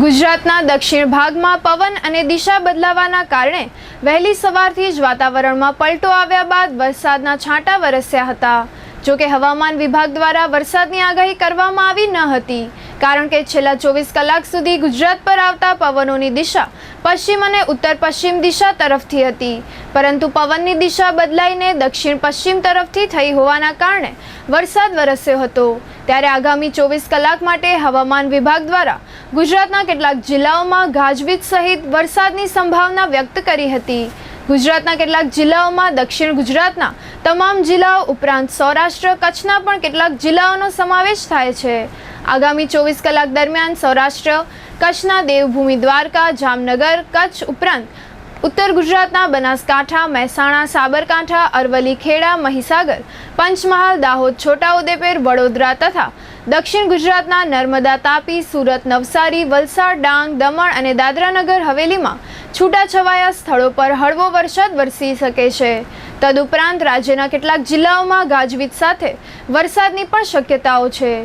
ગુજરાતના દક્ષિણ ભાગમાં પવન અને દિશા બદલાવાના કારણે વહેલી સવારથી જ વાતાવરણમાં પલટો આવ્યા બાદ વરસાદના છાંટા વરસ્યા હતા. જો કે હવામાન વિભાગ દ્વારા વરસાદની આગાહી કરવામાં આવી ન હતી. કારણ કે છેલ્લા ચોવીસ કલાક સુધી ગુજરાત પર આવતા પવનોની દિશા પશ્ચિમ અને ઉત્તર પશ્ચિમ દિશા તરફથી હતી. પરંતુ પવનની દિશા બદલાઈને દક્ષિણ પશ્ચિમ તરફથી થઈ હોવાના કારણે વરસાદ વરસ્યો હતો. ત્યારે આગામી ચોવીસ કલાક માટે હવામાન વિભાગ દ્વારા ગુજરાતના કેટલાક જિલ્લાઓમાં ગાજવીજ સહિત વરસાદની સંભાવના વ્યક્ત કરી હતી. ગુજરાતના કેટલાક જિલ્લાઓમાં દક્ષિણ ગુજરાતના તમામ જિલ્લાઓ ઉપરાંત સૌરાષ્ટ્ર, કચ્છના પણ કેટલાક જિલ્લાઓનો સમાવેશ થાય છે. આગામી ચોવીસ કલાક દરમિયાન સૌરાષ્ટ્ર, કચ્છના દેવભૂમિ દ્વારકા, જામનગર, કચ્છ ઉપરાંત ઉત્તર ગુજરાતના બનાસકાંઠા, મહેસાણા, સાબરકાંઠા, અરવલ્લી, ખેડા, મહીસાગર, પંચમહાલ, દાહોદ, છોટાઉદેપુર, વડોદરા તથા દક્ષિણ ગુજરાતના નર્મદા, તાપી, સુરત, નવસારી, વલસાડ, ડાંગ, દમણ અને દાદરાનગર હવેલીમાં છૂટાછવાયા સ્થળો પર હળવો વરસાદ વરસી શકે છે. તદુપરાંત રાજ્યના કેટલાક જિલ્લાઓમાં ગાજવીજ સાથે વરસાદની પણ શક્યતાઓ છે.